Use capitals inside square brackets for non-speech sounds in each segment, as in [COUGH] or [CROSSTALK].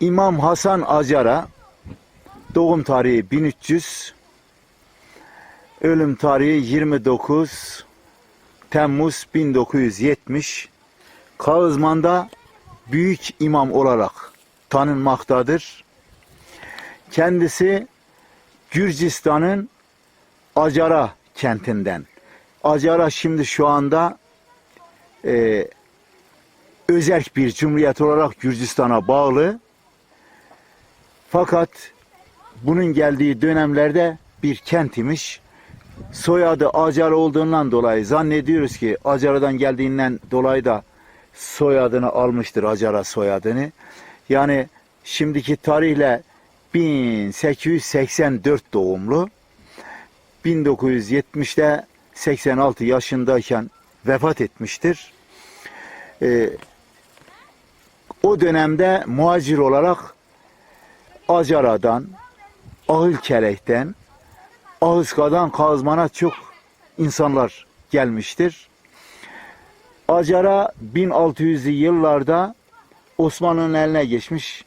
İmam Hasan Acar'a doğum tarihi 1300, ölüm tarihi 29 Temmuz 1970. Kağızman'da büyük imam olarak tanınmaktadır. Kendisi Gürcistan'ın Acara kentinden. Acara şimdi şu anda e, özerk bir cumhuriyet olarak Gürcistan'a bağlı. Fakat bunun geldiği dönemlerde bir kent imiş. Soyadı Acar olduğundan dolayı zannediyoruz ki Acara'dan geldiğinden dolayı da soyadını almıştır Acara soyadını. Yani şimdiki tarihle 1884 doğumlu. 1970'te 86 yaşındayken vefat etmiştir. Ee, o dönemde muhacir olarak Acara'dan, Ahılkelek'ten, Ahıska'dan Kazman'a çok insanlar gelmiştir. Acara 1600'lü yıllarda Osmanlı'nın eline geçmiş.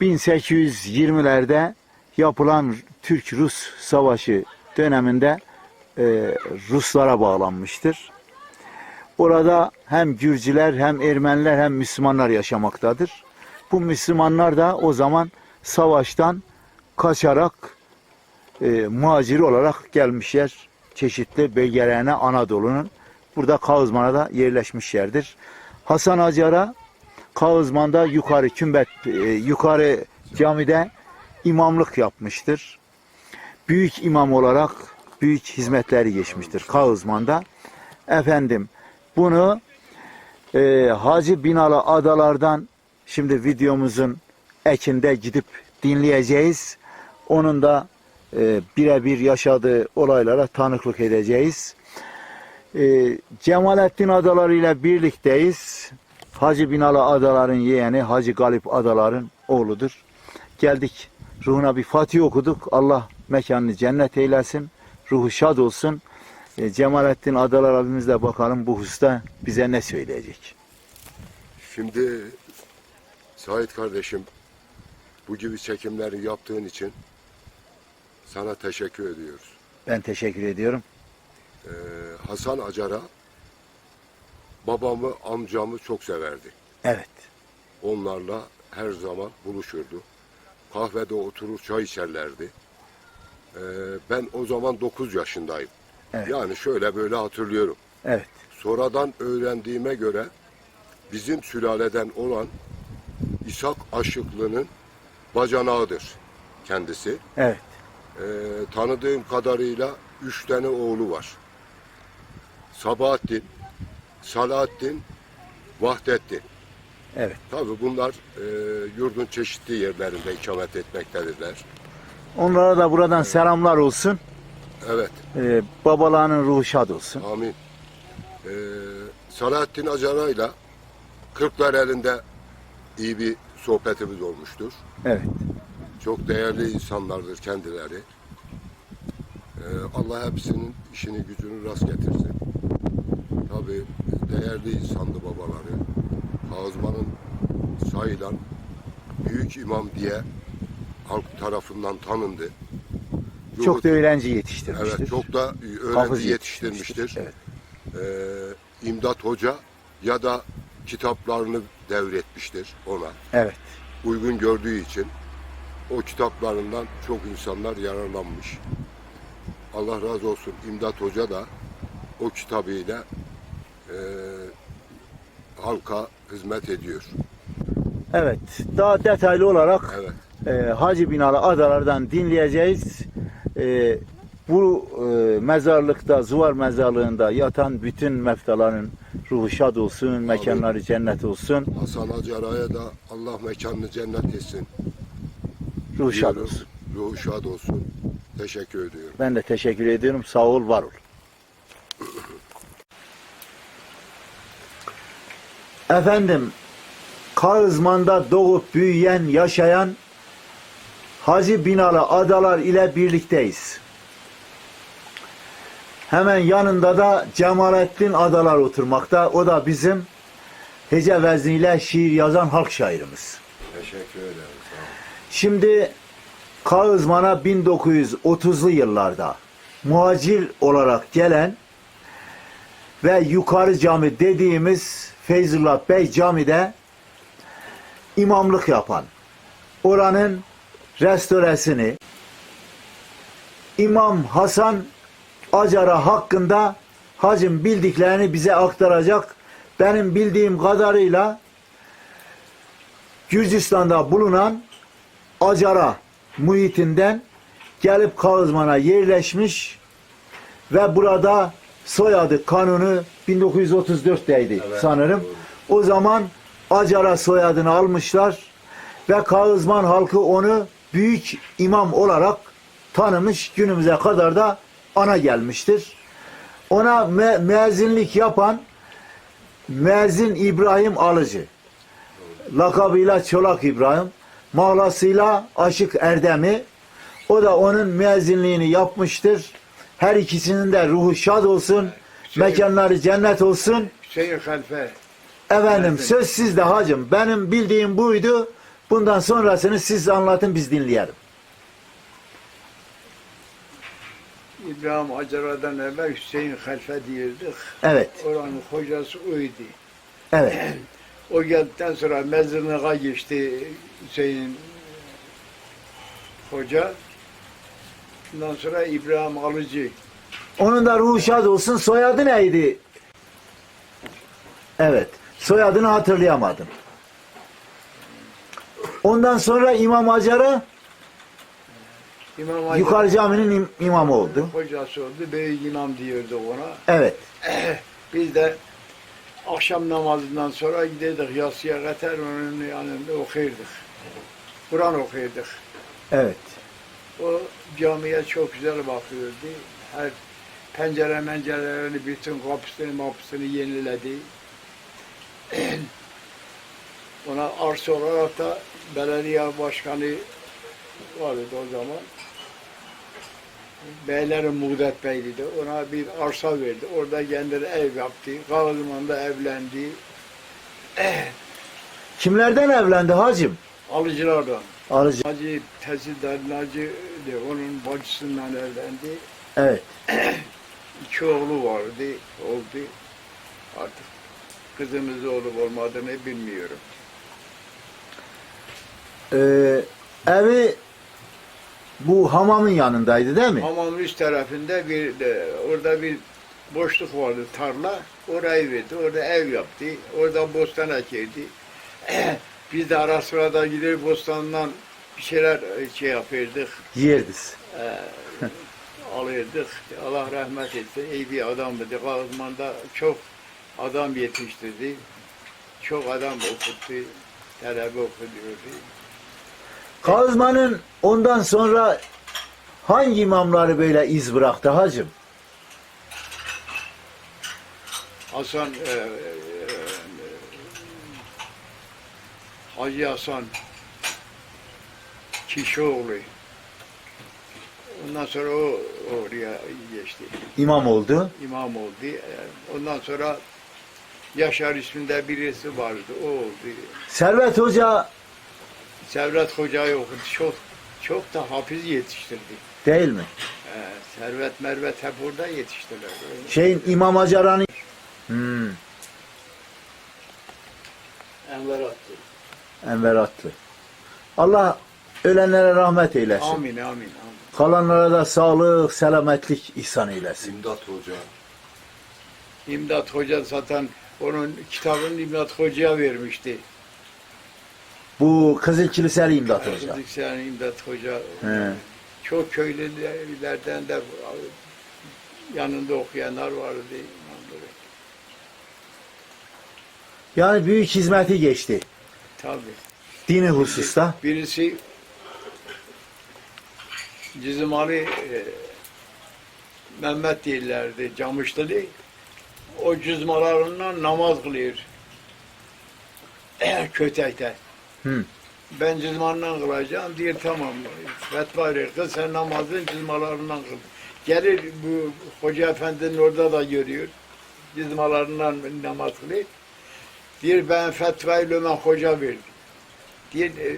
1820'lerde yapılan Türk-Rus savaşı döneminde e, Ruslara bağlanmıştır. Orada hem Gürcüler hem Ermeniler hem Müslümanlar yaşamaktadır. Bu Müslümanlar da o zaman savaştan kaçarak e, muhacir olarak gelmişler çeşitli bölgelerine Anadolu'nun. Burada Kağızman'a da yerleşmişlerdir. Hasan Acar'a Kağızman'da yukarı kümbet, e, yukarı camide imamlık yapmıştır. Büyük imam olarak büyük hizmetleri geçmiştir Kağızman'da. Efendim bunu e, Hacı Binalı adalardan şimdi videomuzun ekinde gidip dinleyeceğiz. Onun da e, birebir yaşadığı olaylara tanıklık edeceğiz. E, Cemalettin Adaları ile birlikteyiz. Hacı Binalı Adaların yeğeni Hacı Galip Adaların oğludur. Geldik ruhuna bir Fatih okuduk. Allah mekanını cennet eylesin. Ruhu şad olsun. E, Cemalettin Adalar abimizle bakalım bu hususta bize ne söyleyecek. Şimdi Sait kardeşim bu gibi çekimleri yaptığın için sana teşekkür ediyoruz. Ben teşekkür ediyorum. Ee, Hasan Acar'a babamı, amcamı çok severdi. Evet. Onlarla her zaman buluşurdu. Kahvede oturur çay içerlerdi. Ee, ben o zaman 9 yaşındayım. Evet. Yani şöyle böyle hatırlıyorum. Evet. Sonradan öğrendiğime göre bizim sülaleden olan İshak Aşıklı'nın bacanağıdır kendisi. Evet. Ee, tanıdığım kadarıyla üç tane oğlu var. Sabahattin, Salahattin, Vahdettin. Evet. Tabii bunlar e, yurdun çeşitli yerlerinde ikamet etmektedirler. Onlara da buradan selamlar olsun. Evet, Ee, babalarının ruhu şad olsun. amin. Ee, Salahattin Acara'yla Kırklar elinde iyi bir sohbetimiz olmuştur. Evet. Çok değerli insanlardır kendileri. Ee, Allah hepsinin işini gücünü rast getirsin. Tabi değerli insandı babaları. Kazman'ın sayılan büyük imam diye halk tarafından tanındı. Çok da öğrenci yetiştirmiştir. Evet, çok da öğrenci Hafız yetiştirmiştir. Evet. Ee, İmdat Hoca ya da kitaplarını devretmiştir ona. Evet. uygun gördüğü için o kitaplarından çok insanlar yararlanmış. Allah razı olsun İmdat Hoca da o kitabıyla e, halka hizmet ediyor. Evet. Daha detaylı olarak Evet. e, Hacı Binalı adalardan dinleyeceğiz. E, bu e, mezarlıkta, Zuvar mezarlığında yatan bütün meftaların ruhu şad olsun, mekanları cennet olsun, Hasan Acara'ya da Allah mekanını cennet etsin. ruhu şad olsun. Ruhu şad olsun. Teşekkür ediyorum. Ben de teşekkür ediyorum. Sağ ol, var ol. Efendim, Kağızman'da doğup büyüyen, yaşayan Hacı Binalı adalar ile birlikteyiz. Hemen yanında da Cemalettin Adalar oturmakta. O da bizim hece vezniyle şiir yazan halk şairimiz. Teşekkür ederim. Şimdi Kağızman'a 1930'lu yıllarda muhacir olarak gelen ve yukarı cami dediğimiz Feyzullah Bey camide imamlık yapan oranın restoresini İmam Hasan Acara hakkında hacım bildiklerini bize aktaracak. Benim bildiğim kadarıyla Gürcistan'da bulunan Acara muhitinden gelip Kağızman'a yerleşmiş ve burada soyadı kanunu 1934'teydi Evet, sanırım. doğru. O zaman Acara soyadını almışlar ve Kağızman halkı onu büyük imam olarak tanımış günümüze kadar da ana gelmiştir. Ona me- müezzinlik yapan müezzin İbrahim Alıcı lakabıyla Çolak İbrahim, mahlasıyla Aşık Erdem'i. O da onun müezzinliğini yapmıştır. Her ikisinin de ruhu şad olsun, mekanları cennet olsun. Hüseyin Halife Efendim söz sizde hacım. Benim bildiğim buydu. Bundan sonrasını siz anlatın biz dinleyelim. İbrahim Acara'dan evvel Hüseyin Halife diyirdik. Evet, Oranın hocası oydu. evet. O geldikten sonra mezarlığa geçti Hüseyin Hoca. Ondan sonra İbrahim Alıcı. Onun da ruhu şad olsun. Soyadı neydi? Evet. Soyadını hatırlayamadım. Ondan sonra İmam Acar'a İmam Acar Yukarı caminin im- imamı oldu. hocası oldu. Büyük imam diyordu ona. Evet. Biz de akşam namazından sonra giderdik yatsıya kadar onun yanında okuyorduk. Kur'an okuyorduk. Evet. O camiye çok güzel bakıyordu. Her pencere mencerelerini, bütün kapısını mapısını yeniledi. [CLEARS THROAT] Ona arsa olarak da belediye başkanı vardı o zaman. Beylerin Muğdet Bey'di de ona bir arsa verdi. Orada kendine ev yaptı. Kağızman'da evlendi. [CLEARS THROAT] Kimlerden evlendi hacım? Alıcılardan. Alıcı. Hacı Tezidar Naci de onun bacısından evlendi. Evet. [CLEARS THROAT] İki oğlu vardı, oldu. Artık kızımız olup olmadığını bilmiyorum. Ee, evi bu hamamın yanındaydı değil mi? Hamamın üst tarafında bir de, orada bir boşluk vardı, tarla. Orayı verdi, orada ev yaptı. Orada bostan ekerdi. [CLEARS THROAT] Biz de ara sıra da gider bostandan bir şeyler e, şey yapırdık, Yerdiz. [LAUGHS] alırdık. Allah rahmet etsin. İyi bir adamdı. Kazman'da çok adam yetiştirdi. Çok adam okuttu. Talebe okutuyordu. Kazmanın ondan sonra hangi imamları böyle iz bıraktı hacım? Hasan e, e, e, Hacı Hasan Kişioğlu. Ondan sonra o oraya geçti. İmam oldu. İmam oldu. E, Ondan sonra Yaşar isminde birisi vardı. O oldu. Servet Hoca Servet Hoca'yı okudu. Çok çok da hafiz yetiştirdi. değil mi? E, Servet Mervet hep orada yetiştiler. Şeyin İmam Acara'nın hmm, Enver attı. Enver Atlı. Allah ölenlere rahmet eylesin. Amin amin amin. Kalanlara da sağlık, selametlik ihsan eylesin. İmdat Hoca. İmdat Hoca zaten onun kitabını İmdat Hoca'ya vermişti. Bu Kızıl Kiliseli İmdat Hoca. Kızılkisyan İmdat Hoca He. çok köylülerden de yanında okuyanlar vardı. Yani büyük hizmeti geçti. Tabii. Dini hususta. Birisi Cizimali e, Mehmet değillerdi, Camışlılı. O cızmalarından namaz kılıyor. [CLEARS THROAT] Kötekte. Hı. Ben cızmandan kılacağım diyor tamam. Fetva verir. Kız sen namazın cızmalarından kıl. Gelir bu hoca efendinin orada da görüyor. Cızmalarından namaz kılıyor. Diyor ben fetvayı Lömen Hoca verdim. Diyor, e,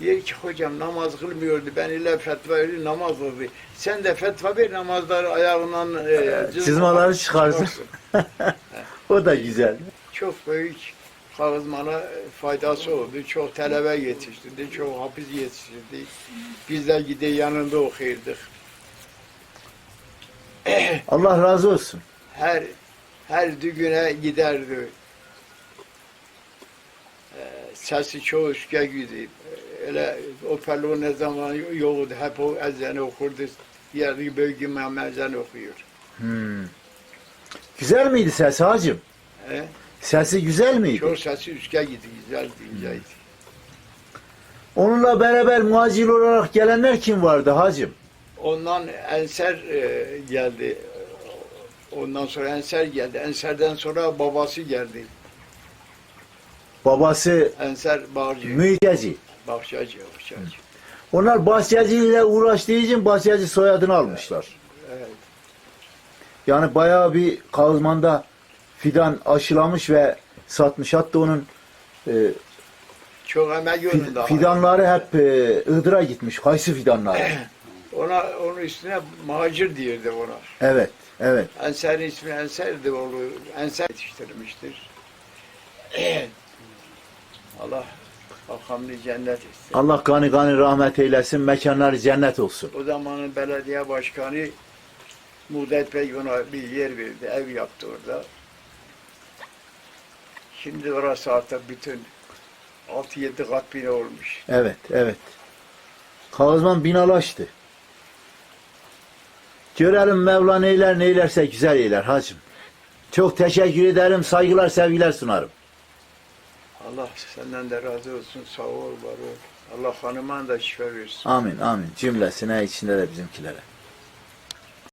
diyor ki hocam namaz kılmıyordu. Ben ile fetva verdi namaz kıldı. Sen de fetva ver namazları ayağından e, çizmaları çıkarsın. [LAUGHS] O da güzel. Çok büyük kağızmana faydası oldu. Çok talebe yetiştirdi. Çok hafız yetiştirdi. Biz de gide yanında okuyorduk. [CLEARS THROAT] Allah razı olsun. her her düğüne giderdi. Ee, Sesi çok üstüne gidiyor. Öyle operluğu ne zaman yoktu. Hep o ezanı okurdu. Yerdeki büyük imam ezanı okuyor. Hmm. Güzel miydi sesi hacım? He? Sesi güzel miydi? Çok sesi üstüne gidiyor. Güzeldi, inceydi. Onunla beraber muacir olarak gelenler kim vardı hacım? Ondan Enser e, geldi. Ondan sonra Enser geldi. Enser'den sonra babası geldi. Babası Enser Bağcı. Müydeci. Bahçacı, Bahçacı. Onlar bahçeci ile uğraştığı için bahçeci soyadını almışlar. Evet. Yani bayağı bir kazmanda fidan aşılamış ve satmış. Hatta onun e, Çok emek yolunda. fidanları hep e, Iğdır'a gitmiş. Kayısı fidanları. [CLEARS THROAT] Ona onun üstüne macir diyordu ona. Evet, evet. Enser'in ismi Enser'di oğlu. Enser yetiştirmiştir. [CLEARS THROAT] Allah makamını cennet etsin. Allah gani gani rahmet eylesin. Mekanları cennet olsun. O zamanın belediye başkanı Mudet Bey ona bir yer verdi. Ev yaptı orada. Şimdi orası artık bütün 6-7 kat bina olmuş. Evet, evet. Kazman binalaştı. Görelim Mevla neyler neylerse güzel eyler hacım. Çok teşekkür ederim. Saygılar, sevgiler sunarım. Allah senden de razı olsun. Sağ ol, var ol. Allah hanıman da şifa versin. Amin, amin. Cümlesine içinde de bizimkilere.